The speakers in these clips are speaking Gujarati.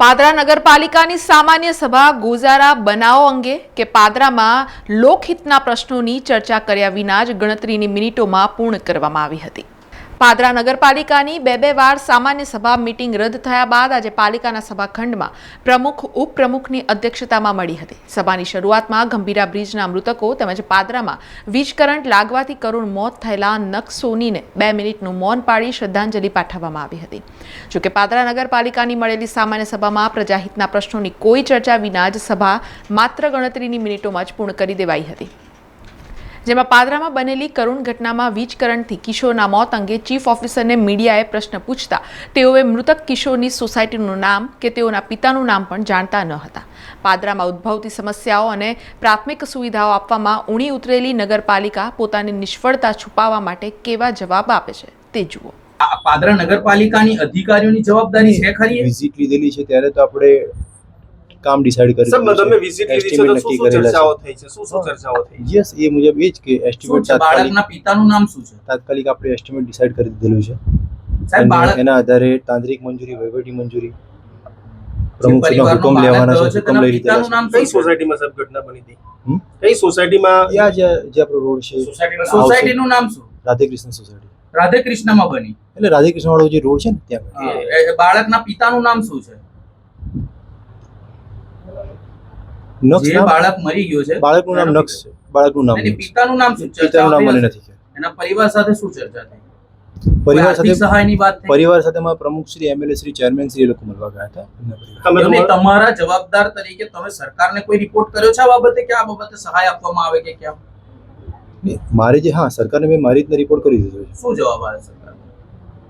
પાદરા નગરપાલિકાની સામાન્ય સભા ગોઝારા બનાવો અંગે કે પાદરામાં લોકહિતના પ્રશ્નોની ચર્ચા કર્યા વિના જ ગણતરીની મિનિટોમાં પૂર્ણ કરવામાં આવી હતી. પાદરા નગરપાલિકાની બે બે વાર સામાન્ય સભા મિટિંગ રદ થયા બાદ આજે પાલિકાના સભાખંડમાં પ્રમુખ, ઉપપ્રમુખની અધ્યક્ષતામાં મળી હતી. સભાની શરૂઆતમાં ગંભીરા બ્રિજના મૃતકો તેમજ પાદરામાં વીજ કરંટ લાગવાથી કરુણ મોત થયેલા નકસોનીને બે મિનિટનું મૌન પાડી શ્રદ્ધાંજલિ પાઠવવામાં આવી હતી. જોકે પાદરા નગરપાલિકાની મળેલી સામાન્ય સભામાં પ્રજાહિતના પ્રશ્નોની કોઈ ચર્ચા વિના જ સભા માત્ર ગણતરીની મિનિટોમાં જ પૂર્ણ કરી દેવાઈ હતી. જેમાં પાદરામાં બનેલી કરુણ ઘટનામાં વીજ કરંટથી કિશોરના મોત અંગે ચીફ ઓફિસરને મીડિયાએ પ્રશ્ન પૂછતા તેઓએ મૃતક કિશોરની સોસાયટીનું નામ કે તેઓના પિતાનું નામ પણ જાણતા ન હતા. પાદરામાં ઉદ્ભવતી સમસ્યાઓ અને પ્રાથમિક સુવિધાઓ આપવામાં ઊણી ઉતરેલી નગરપાલિકા પોતાની નિષ્ફળતા છુપાવવા માટે કેવા જવાબ આપે છે તે જુઓ. આ પાદરા નગરપાલિકાની અધિકારીઓની જવાબદારી છે ખરી વિઝિટ લીધેલી છે ત્યારે તો આપણે કામ ડિસાઈડ કરી સર તમે વિઝિટ લીધી છે તો શું શું ચર્ચાઓ થઈ છે? શું શું ચર્ચાઓ થઈ છે? યસ એ મુજબ એ જ કે એસ્ટિમેટ બાળકના પિતાનું નામ શું છે? તાત્કાલિક આપણે એસ્ટિમેટ ડિસાઈડ કરી દીધેલું છે. સાહેબ બાળક એના આધારે તાંત્રિક મંજૂરી વહીવટી મંજૂરી પ્રમુખ પ્રમુખશ્રીનો હુકમ લેવાના છે હુકમ લઈ લીધા છે. કઈ સોસાયટીમાં સબ ઘટના બની હતી? કઈ સોસાયટીમાં યા જે જે આપણો રોડ છે. સોસાયટીનું નામ શું? રાધેકૃષ્ણ સોસાયટી રાધે કૃષ્ણમાં બની. એટલે રાધેકૃષ્ણ વાળો જે રોડ છે ને ત્યાં બાળકના પિતાનું નામ શું છે? નક્ષ જે નામ? બાળક મરી ગયો છે બાળકનું નામ નક્ષ છે. બાળકનું નામ એની પિતાનું નામ શું ચર્ચા પિતાનું નામ મને નથી એના પરિવાર સાથે શું ચર્ચા થઈ? પરિવાર સાથે સહાયની વાત થઈ? પરિવાર સાથે મારા પ્રમુખ શ્રી એમએલએ શ્રી ચેરમેન શ્રી લોકો મળવા ગયા હતા. તમે તમારા- જવાબદાર તરીકે તમે સરકારને કોઈ રિપોર્ટ કર્યો છે આ બાબતે કે આ બાબતે સહાય આપવામાં આવે કે કેમ મારે જે હા સરકારને મેં મારી રીતના રિપોર્ટ કરી દીધો શું જવાબ આવે સરકાર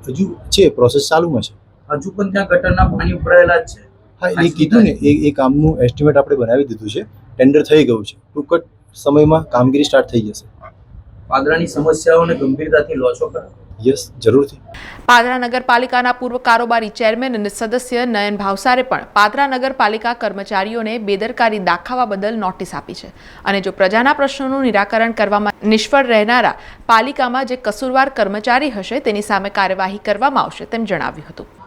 છે હજુ છે પ્રોસેસ ચાલુમાં છે. હજુ પણ ત્યાં ગટરના પાણી ઉભરાયેલા જ છે. હા એ કીધું ને એ એ કામનું એસ્ટિમેટ આપણે બનાવી દીધું છે. ટેન્ડર થઈ ગયું છે. ટૂંક જ સમયમાં કામગીરી સ્ટાર્ટ થઈ જશે. પાદરાની સમસ્યાઓને ગંભીરતાથી લો છો યસ જરૂરથી. પાદરા નગરપાલિકાના પૂર્વ કારોબારી ચેરમેન અને સદસ્ય નયન ભાવસારે પણ પાદરા નગરપાલિકા કર્મચારીઓને બેદરકારી દાખવવા બદલ નોટિસ આપી છે. અને જો પ્રજાના પ્રશ્નોનું નિરાકરણ કરવામાં નિષ્ફળ રહેનારા પાલિકામાં જે કસૂરવાર કર્મચારી હશે તેની સામે કાર્યવાહી કરવામાં આવશે તેમ જણાવ્યું હતું.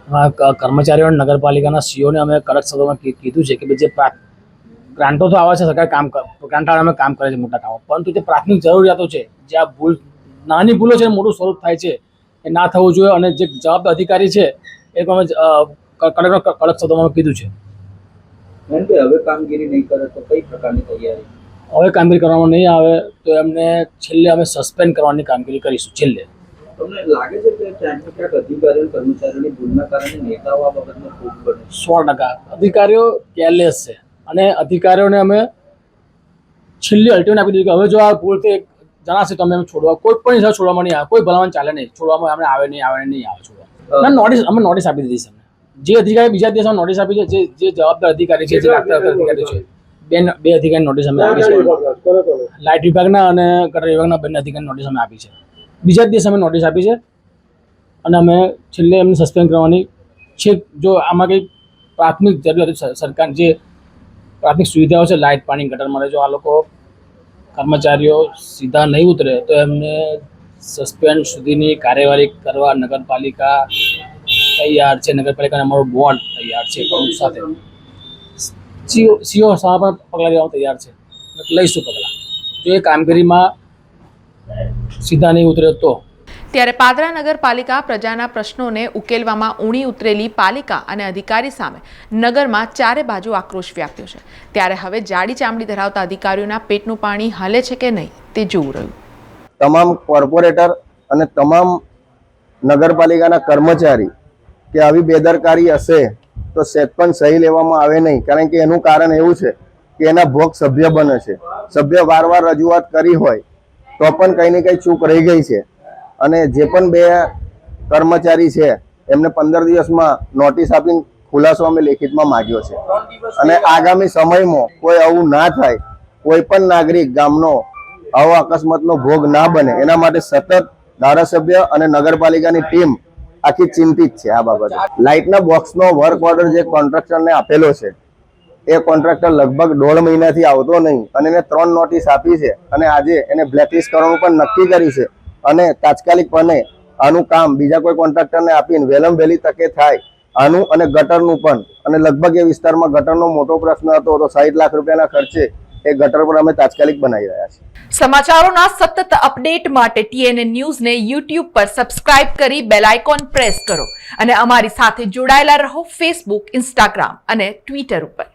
કર્મચારીઓ અને નગરપાલિકાના સીઓને અમે કડક શબ્દોમાં કીધું છે કે જે ગ્રાન્ટો તો આવે છે સરકાર કામ કર ગ્રાન્ટ કામ કરે છે મોટા કામો. પરંતુ જે પ્રાથમિક જરૂરિયાતો છે જે આ ભૂલ નાની ભૂલો છે મોટું સ્વરૂપ થાય છે એ ના થવું જોઈએ અને જે જવાબદાર અધિકારી છે એ પણ અમે કડક કડક શબ્દોમાં કીધું છે. હવે કામગીરી નહીં કરે તો કઈ પ્રકારની તૈયારી? હવે કામગીરી કરવામાં નહીં આવે તો એમને છેલ્લે અમે સસ્પેન્ડ કરવાની કામગીરી કરીશું છેલ્લે. તમને લાગે છે કે ક્યાંક ક્યાંક અધિકારીઓ કર્મચારીઓની ભૂલના કારણે નેતાઓ આ બાબતમાં ખૂબ બને સો ટકા. અધિકારીઓ કેરલેસ છે. અને અધિકારીઓને અમે છેલ્લી અલ્ટિમેટ આપી દીધું કે હવે જો આ ભૂલથી જણાશે તમે અમે એમ છોડવા. કોઈ પણ હિસાબ છોડવામાં નહીં આવે. કોઈ ભલામણ ચાલે નહીં. છોડવામાં અમને આવે નહીં આવે નહીં આવે છોડવા. ના નોટિસ અમે નોટિસ આપી દીધી છે જે અધિકારી બીજા દિવસે નોટિસ આપી છે જે જે જવાબદાર અધિકારી છે જે લાગતા અધિકારી છે? બે બે અધિકારી નોટિસ અમે આપી છે. લાઇટ વિભાગના અને ગટર વિભાગના બંને અધિકારી નોટિસ અમે આપી છે. બીજા જ દિવસે અમે નોટિસ આપી છે. અને અમે છેલ્લે એમને સસ્પેન્ડ કરવાની છે. જો આમાં કંઈ પ્રાથમિક જરૂરિયાત સરકાર જે પ્રાથમિક સુવિધાઓ છે, લાઇટ, પાણી, ગટર મળે, જો આ લોકો કર્મચારીઓ સીધા નહીં ઉતરે, તો એમને સસ્પેન્ડ સુધીની કાર્યવાહી કરવા નગરપાલિકા તૈયાર છે. નગરપાલિકાને અમારું બોર્ડ તૈયાર છે સાથે. સીઓ સીઓ સામે પણ પગલાં લેવા તૈયાર છે. લઈશું પગલાં. જો એ કામગીરીમાં સીધા નહીં ઉતરે તો? ત્યારે પાદરા નગરપાલિકા પ્રજાના પ્રશ્નોને ઉકેલવામાં ઊણી ઉતરેલી પાલિકા અને અધિકારી સામે નગરમાં ચારે બાજુ આક્રોશ વ્યાપ્યો છે. ત્યારે હવે જાડી ચામડી ધરાવતા અધિકારીઓના પેટનું પાણી હલે છે કે નહીં તે જોવું રહ્યું. તમામ કોર્પોરેટર અને તમામ નગરપાલિકાના કર્મચારી કે આવી બેદરકારી હશે તો સેટ પણ સહી લેવામાં આવે નહીં. કારણ કે એનું કારણ એવું છે કે એના ભોગ સભ્ય બને છે. સભ્ય વારવાર રજૂઆત કરી હોય તો પણ કંઈ ને કંઈ ચૂક રહી ગઈ છે. અને જે પણ બે કર્મચારી છે એમને પંદર દિવસમાં નોટિસ આપીને ખુલાસો અમે લેખિતમાં માગ્યો છે. અને આગામી સમયમાં કોઈ આવું ના થાય કોઈ પણ નાગરિક ગામનો આવો અકસ્માતનો ભોગ ના બને એના માટે સતત ધારાસભ્ય અને નગરપાલિકાની ટીમ આખી ચિંતિત છે આ બાબતે. લાઇટના બોક્સનો વર્ક ઓર્ડર જે કોન્ટ્રાક્ટરને આપેલો છે એ કોન્ટ્રાક્ટર લગભગ દોઢ મહિનાથી આવતો નહીં અને એને ત્રણ નોટિસ આપી છે અને આજે એને બ્લેકલિસ્ટ કરવાનું પણ નક્કી કર્યું છે અને તાત્કાલિકપણે આનું કામ બીજા કોઈ કોન્ટ્રાક્ટરને આપીને વહેલમ વહેલી તકે થાય આનું અને ગટરનું પણ અને લગભગ એ વિસ્તારમાં ગટરનો મોટો પ્રશ્ન હતો તો સાઠ લાખ રૂપિયાના ખર્ચે એ ગટર પર અમે તાત્કાલિક બનાવી રહ્યા છીએ. સમાચારોના સતત અપડેટ માટે ટીએનએ ન્યૂઝને યુટ્યુબ પર સબસ્ક્રાઇબ કરી બેલ આઇકોન પ્રેસ કરો અને અમારી સાથે જોડાયેલા રહો ફેસબુક ઇન્સ્ટાગ્રામ અને ટ્વિટર ઉપર.